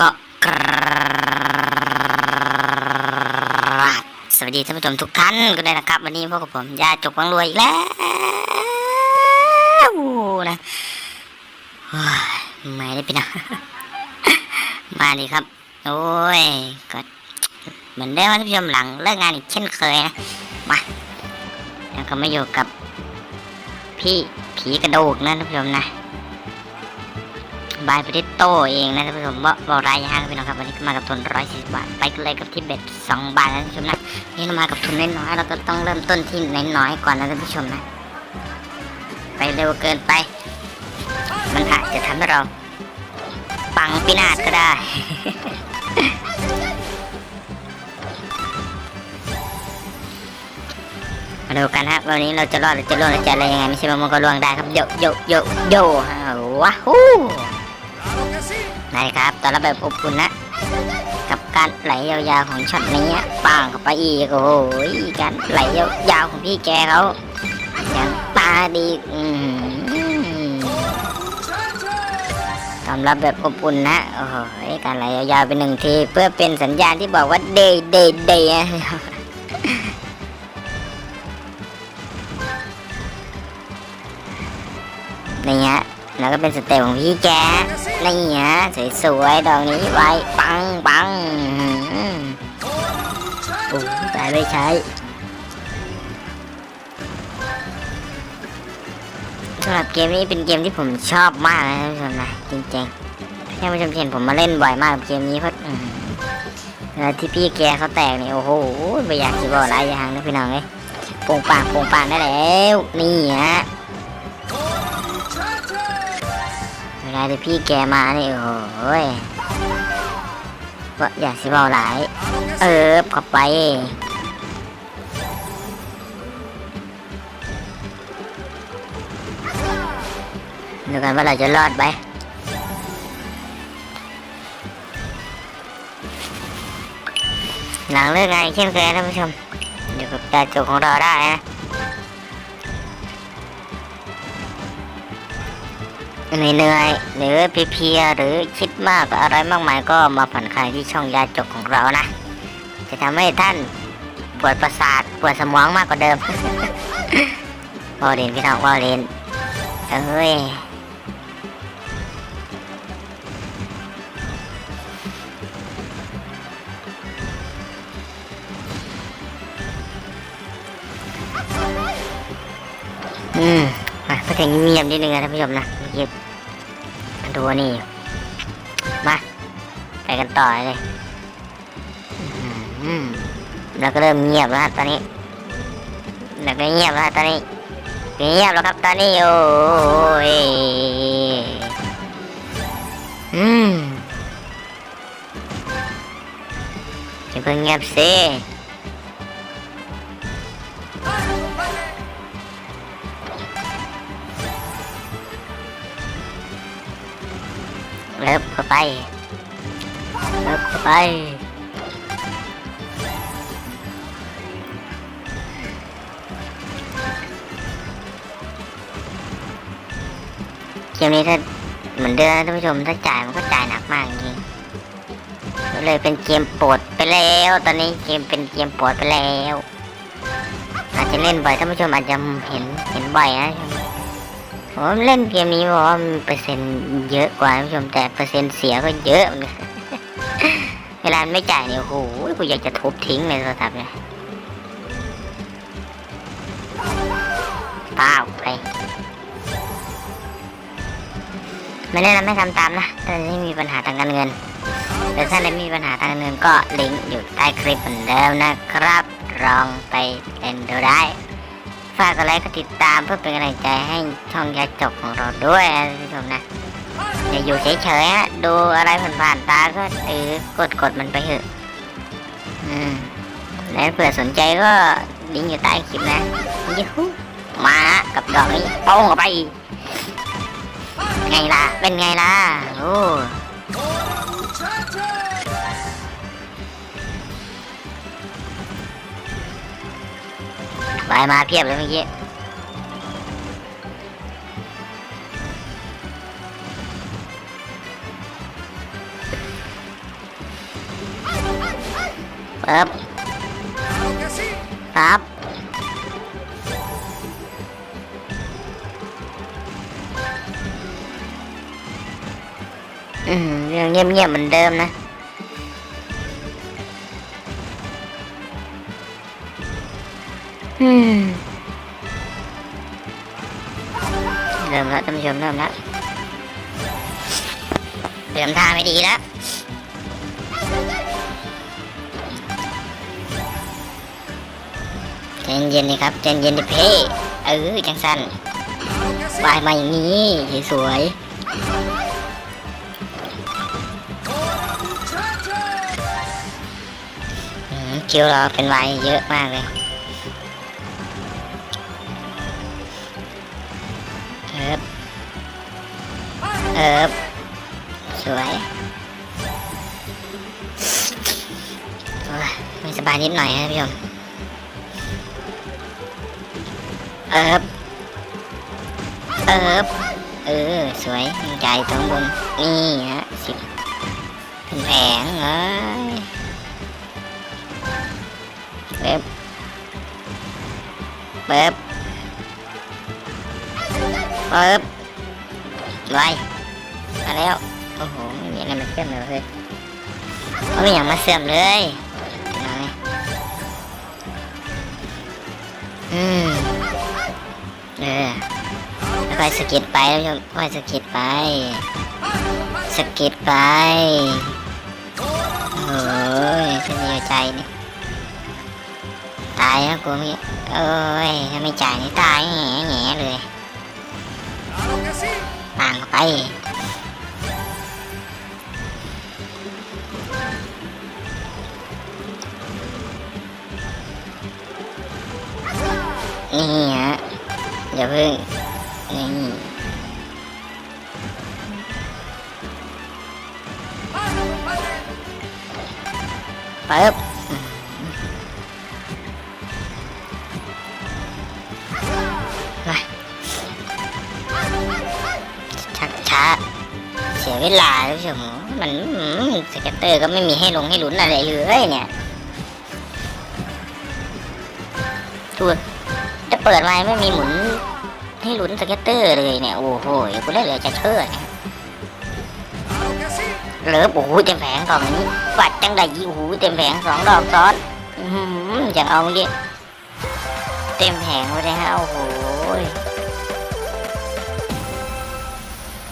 ก็กราบสวัสดีท่านผู้ชมทุกท่านก็ได้นะครับ วันนี้พบกับผมยาจกวังรวยอีกแล้วนะไม่ได้ไปนะมาดีครับ โอ้ยก็เหมือนเดิมท่านผู้ชมหลังเลิกงานอีกเช่นเคยนะมาแล้วก็มาอยู่กับพี่ผีกระดูกนะท่านผู้ชมนะ บายปริโตเองนะท่านผู้ชมว่าบอรายยางพี่น้องครับวันนี้มากับทุนร้อยสิบบาท ไปกันเลยกับที่เบ็ดสองบาทนะท่านผู้ชมนะนี่เรามากับทุนน้อยๆเราก็ต้องเริ่มต้นที่น้อยๆก่อนนะท่านผู้ชมนะ ไปเร็วเกินไป มันอาจจะทำให้เรา ปังปินาศก็ได้ มาดูกันฮะวันนี้เราจะรอดหรือจะล่วงหรือจะอะไรยังไงไม่ใช่ว่ามันก็ล่วงได้ครับโยโยโยโยฮะว้าฮู้ นะครับตอนรับแบบอบอุ่นนะ กับการไหลยาวๆของช็อตนี้ปังเข้าไปอีกโอ้โหการไหลยาวๆของพี่แกเขาอย่างตาดีอืมตอนรับแบบอบอุ่นนะโอ้โหการไหลยาวๆเป็นหนึ่งที เพื่อเป็นสัญญาณที่บอกว่าเดย์เดย์เดย์นี่ฮะ แล้วก็เป็นสเต็ปของพี่แกนี่ฮะสวยๆดอกนี้ไว้ปังปังโอ้ตายไม่ใช้สำหรับเกมนี้เป็นเกมที่ผมชอบมากนะท่านผู้ชมนะจริงๆท่านผู้ชมเห็นผมมาเล่นบ่อยมากกับเกมนี้เพราะอืมเวที่พี่แกเขาแตกนี่โอ้โหไม่อยากจะบอกอะไรอย่างนะพี่น้องเอ้ยโป่งปางโป่งปางได้แล้วนี่ฮะ เวลาที่พี่แกมานี่โอ้โหยว่าอยากสิเบาหลาย เออข้าไป ดูกันว่าเราจะรอดไหมหลังเลิกงานเช่นเคยนะท่านผู้ชมอยู่กับตาจุของเราได้นะ เหนื่อยหรือเพลียหรือคิดมากอะไรมากมายก็มาผ่อนคลายที่ช่องยาจกของเรานะ จะทำให้ท่านปวดประสาทปวดสมองมากกว่าเดิมวอลเลนพี่น้องวอลเลนเอ้ยอืมมาเพื่อจะเงียบนิดนึงนะท่านผู้ชมนะเงียบ ดูอันนี่ มา ไปกันต่อเลยอืมแล้วก็เริ่มเงียบแล้วฮะตอนนี้แล้วก็เงียบแล้วฮะตอนนี้เงียบแล้วครับตอนนี้โอ้ยอืมอย่าเพิ่งเงียบสิ เลิฟเข้าไปเลิฟเข้าไปเกมนี้ถ้าเหมือนเดิมท่านผู้ชมถ้าจ่ายมันก็จ่ายหนักมากจริงเลยเป็นเกมโปรดไปแล้ว ตอนนี้เกมเป็นเกมโปรดไปแล้ว อาจจะเล่นบ่อยท่านผู้ชมอาจจะเห็นเห็นบ่อยนะ ผมเล่นเกมนี้เพราะว่าเปอร์เซ็นต์เยอะกว่าท่านผู้ชมแต่เปอร์เซ็นต์เสียก็เยอะเหมือนกันเวลาไม่จ่ายเนี่ยโอ้โหกูอยากจะทุบทิ้งเลยโทรศัพท์เนี่ยเปล่าไปไม่แนะนำให้ทำตามนะถ้าไม่มีปัญหาทางการเงินแต่ถ้าไม่มีปัญหาทางการเงินก็ลิงก์อยู่ใต้คลิปเหมือนเดิมนะครับลองไปเล่นดูได้ ฝากกดไลค์กดติดตามเพื่อเป็นกำลังใจให้ช่องยาจบของเราด้วยนะท่านผู้ชมนะอย่าอยู่เฉยๆฮะดูอะไรผ่านๆตาก็เออกดกดๆมันไปเถอะอืมแล้วเผื่อสนใจก็ลิงก์อยู่ใต้คลิปนะยูฮูมากับดอกนี้โป้งออกไป ไงล่ะ เป็นไงล่ะโอ้ ไปมาเพียบเลยเมื่อกี้ปึ๊บครับอืมเรื่องเงียบๆเหมือนเดิมนะ เริ่มแล้วท่านผู้ชมเริ่มแล้วเรียมท่าไม่ดีแล้วใจเย็นๆนี่ครับใจเย็นดิเพ่เออจังสัน Claro que sí. วายมาอย่างนี้สวยคิวเราเป็นวายเยอะมากเลย เอิบสวยโอ้ยไม่สบายนิดหน่อยนะพี่ชมเอิบเอิบเออ สวยใจตรงบน นี่ฮะสิบเป็นแผงเอ้ยเบิบเบิบเบิบไว มาแล้ว โอ้โห ไม่มีอะไรมาเชื่อมเลยเฮ้ยไม่มีอย่างมาเสื่อมเลยนไหมอืม เออค่อยสกิดไปแล้วชมค่อยสกิดไป สกิดไป โอ้ยฉันดีใจนี่ตายแล้วกูไม่โอ้ยถ้าไม่จ่ายนี่ตายแง่แง่เลยต่างไป นี่ฮะอย่าเพิ่งนี่ปึ๊บมาชักช้าเสียเวลาท่านผู้ชมมันสเก็ตเตอร์ก็ไม่มีให้ลงให้ลุ้นอะไรเลยเนี่ยตัว เปิดไว้ไม่มีหมุนให้ลุ้นสเก็ตเตอร์เลยเนี่ย โอ้โหกูได้เหลือจะเชื่อเนี่ย Claro que sí. เหลือโอ้โหเต็มแผงกล่องนี้ปัดจังไดยี่หูเต็มแผงสองดอกซ้อนอือหืออยากเอาดิเต็มแผงเลยฮะโอ้โห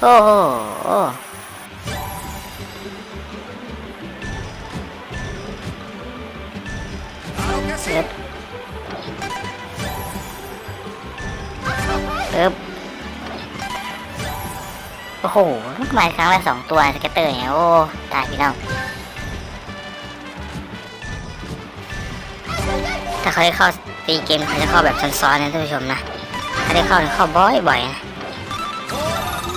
โอ้โห Claro que ปึ๊บโอ้โหมาครั้งละสองตัวสเก็ตเตอร์เนี่ยโอ้ตายพี่น้องถ้าเขาได้เข้าตีเกมเขาจะเข้าแบบซ้อนๆนะท่านผู้ชมนะถ้าได้เข้าเข้าบ่อยๆนะ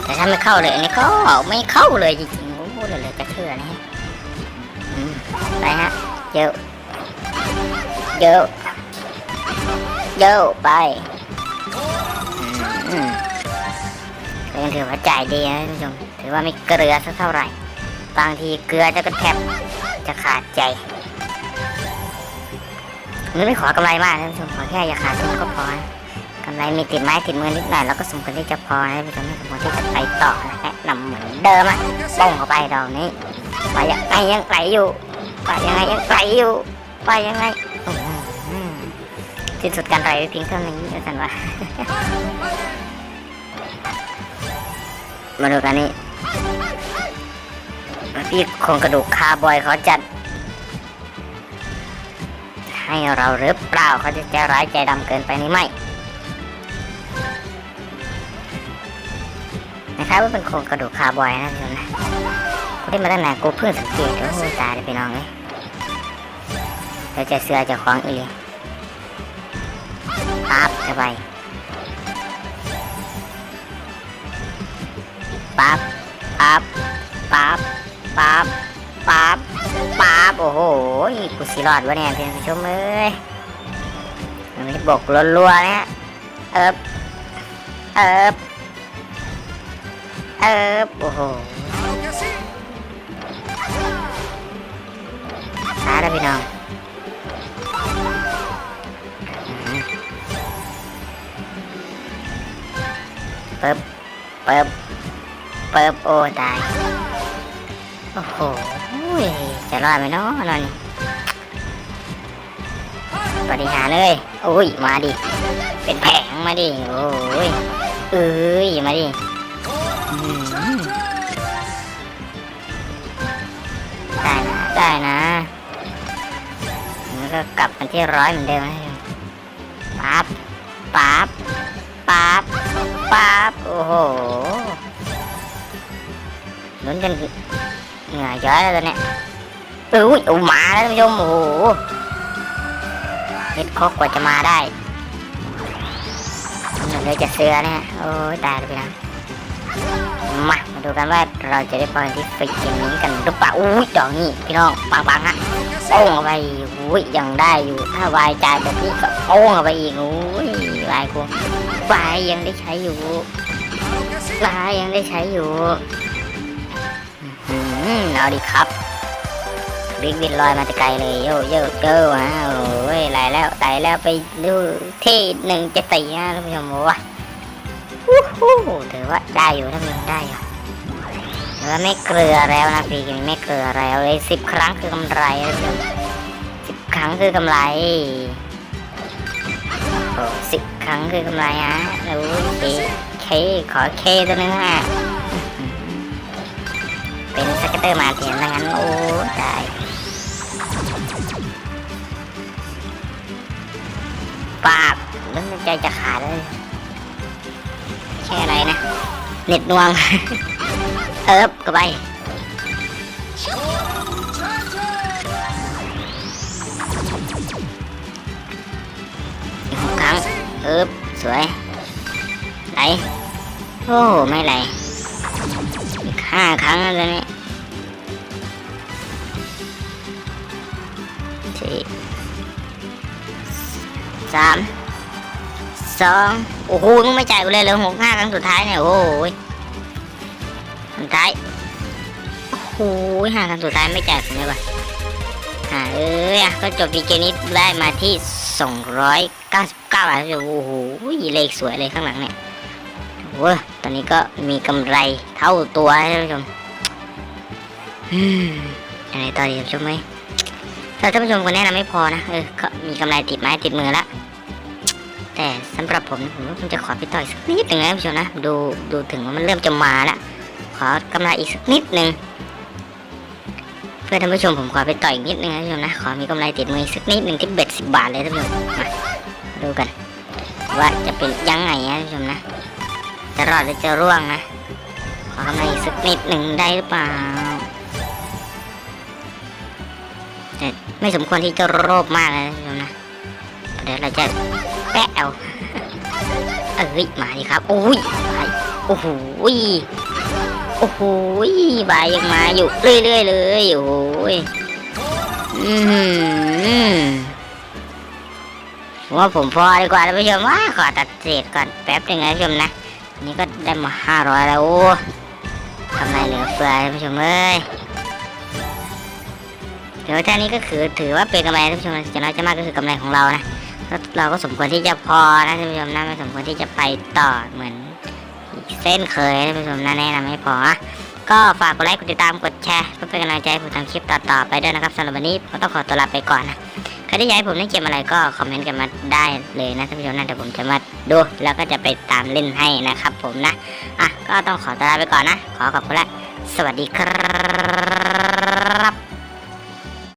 แต่ถ้าไม่เข้าเลยนนี้ก็ไม่เข้าเลยจริงๆโอ้โหเหลยกระเทือนะอืมไปฮะเยอะเยอะเยอะไป ก็ยังถือว่าจ่ายดีนะท่านผู้ชม ถือว่าไม่เกลือสักเท่าไหร่ บางทีเกลือจะเป็แทบจะขาดใจมันไม่ขอกำไรมากท่านผู้ชม ขอแค่อย่าขาดทุนก็พอนะกำไรมีติดไม้ติดมือนิดหน่อยแล้วก็สมควรที่จะพอนะพี่ชมสมควรที่จะไปต่อนะแนะนำเหมือนเดิมอะป้องเข้าไปดอกนี้ไปยังไงยังไหลอยู่ไปยังไงยังไหลอยู่ไปยังไงสิ้นสุดการไหลไปเพียงเท่านี้แล้วกันวะ มาดูกันนี่พี่โครงกระดูกคาบอยเขาจัด ให้เราหรือเปล่าเขาจะใจร้ายใจดำเกินไปนี่ไหมนะครับว่าเป็นโครงกระดูกคาบอยนะพี่ชมนะกูได้มาตั้งนานกูเพิ่งสังเกตโอ้โหตายเลยพี่น้องเลยเดี๋ยวจะเสือจะคล้องอีเลยปั๊บเข้าไป ปั๊บปั๊บปั๊บปั๊บปั๊บปั๊บโอ้โหกูสิรอดวะเนี่ยเพื่อนผู้ชมเอ้ยมันไม่บกลัวๆนะเอิบเอิบเอิบโอ้โหช้าแล้วพี่น้องปึ๊บปึ๊บ เปิบโอตาย โอ้โห จะรอดไหมเนาะนอนนี่ปฏิหาร์เลยโอ้ย มาดิ เป็นแผงมาดิ โอ้ย เอ้ย มาดิได้นะ ได้นะแล้วก็กลับมาที่ร้อยเหมือนเดิมนะปั๊บปั๊บปั๊บปั๊บโอ้โห ลุ้นจนเหงื่อย้อยแล้วตอนเนี้ยเอ้ยโอ้มาแล้วท่านผู้ชมโอ้โหเฮ็ดคอกกว่าจะมาได้มันเลยจะเสือเนี่ยโอ้ยตายแล้วพี่นะมามาดูกันว่าเราจะได้พอที่ฟิกเกมนี้กันหรือเปล่าอุ้ยดอกนี่พี่น้องปังๆฮะโป้งเข้าไปอุ้ยยังได้อยู่ถ้าวายจ่ายแบบนี้ก็โป้งเข้าไปอีกอุ้ยวายกูวายยังได้ใช้อยู่วายยังได้ใช้อยู่ อื้อหือเอาดิครับบิ๊กบินลอยมาแต่ไกลเลยโยโยโยฮะโอ้ยไหลแล้วไหลแล้วไปดูที่หนึ่งเจ็ดสี่นะท่านผู้ชมโอ้ยวู้ฮู้ถือว่าได้อยู่ท่านผู้ชมได้อยู่ถือว่าไม่เกลือแล้วนะพี่กินไม่เกลือแล้วเลยสิบครั้งคือกำไรนะสิบครั้งคือกำไรโอ้สิบครั้งคือกำไรฮะโอ้ยเคขอเคตัวนึงฮะ สเก็ตเตอร์มาเทียดังนั้นโอ้ตายปาบนึกในใจจะขาดเลยแค่อะไรนะเน็ตนวง เอิบก็ไปอีกหกครั้งเอิบสวยไหลโอ้ ไม่ไหลอีกห้าครั้งแล้วตอนนี้ สามสองโอ้โหมึงไม่จ่ายกูเลยเหลยหกห้าครั้งสุดท้ายเนี่ยโอ้ยสุดท้ายโอ้โหห้าครั้งสุดท้ายไม่จ่ายผมเลยว่ะอ่าเอ้ยก็จบดีเกมนี้ได้มาที่สองร้อยเก้าสิบเก้าบาทโอ้โหเลขสวยเลยข้างหลังเนี่ยโอ้ยตอนนี้ก็มีกำไรเท่าตัวนะท่านผู้ชมอืมยังไงต่อดีท่านผู้ชมไหมถ้าท่านผู้ชมคนแนะนำไม่พอนะเออก็มีกำไรติดไม้ติดมือละ แต่สำหรับผมผมว่าผมจะขอพี่ต่อยสักนิดหนึ่งนะท่านผู้ชมนะดูดูถึงว่ามันเริ่มจะมาละขอกำไรอีกสักนิดหนึ่งเพื่อท่านผู้ชมผมขอไปต่อยนิดหนึงนะท่านผู้ชมนะขอมีกำไรติดมือสักนิดหนึ่งที่เบ็ดสิบบาทเลยท่านผู้ชมมาดูกัน ว่าจะเป็นยังไงนะท่านผู้ชมนะจะรอดหรือจะร่วงนะขอกำไรอีกสักนิดหนึ่งได้หรือเปล่าแต่ไม่สมควรที่จะโลภมากเลยนะท่านผู้ชมนะเดี๋ยวเราจะ แปะเอาเอ้ยมาดิครับโอ้ยไปโอ้โหโอ้โหบายยังมาอยู่เรื่อยๆเลยโอ้ยอือหือผมว่าผมพอดีกว่าท่านผู้ชมว่าขอตัดเศษก่อนแป๊บหนึงนะท่านผู้ชมนะนี่ก็ได้มาห้าร้อยแล้วทำไรเหลือเฟือท่านผู้ชมเอ้ยเดี๋ยวท่านี้ก็คือถือว่าเป็นกำไรท่านผู้ชมจะน้อยจะมากก็คือกำไรของเรานะ เราก็สมควรที่จะพอนะท่านผู้ชมนะไม่สมควรที่จะไปต่อเหมือนอีกเส้นเคยท่านผู้ชมนะแนะนำให้พอ ก็ฝากกดไลค์กดติดตามกดแชร์เพื่อเป็นกำลังใจให้ผมทำคลิปต่อๆไปด้วยนะครับสำหรับวันนี้ผมต้องขอตัวลาไปก่อนนะใครที่อยากให้ผมเล่นเกมอะไรก็คอมเมนต์กันมาได้เลยนะท่านผู้ชมนะเดี๋ยวผมจะมาดูแล้วก็จะไปตามเล่นให้นะครับ ผมนะอะก็ต้องขอตัวลาไปก่อนนะ ขอขอบคุณและสวัสดีครับ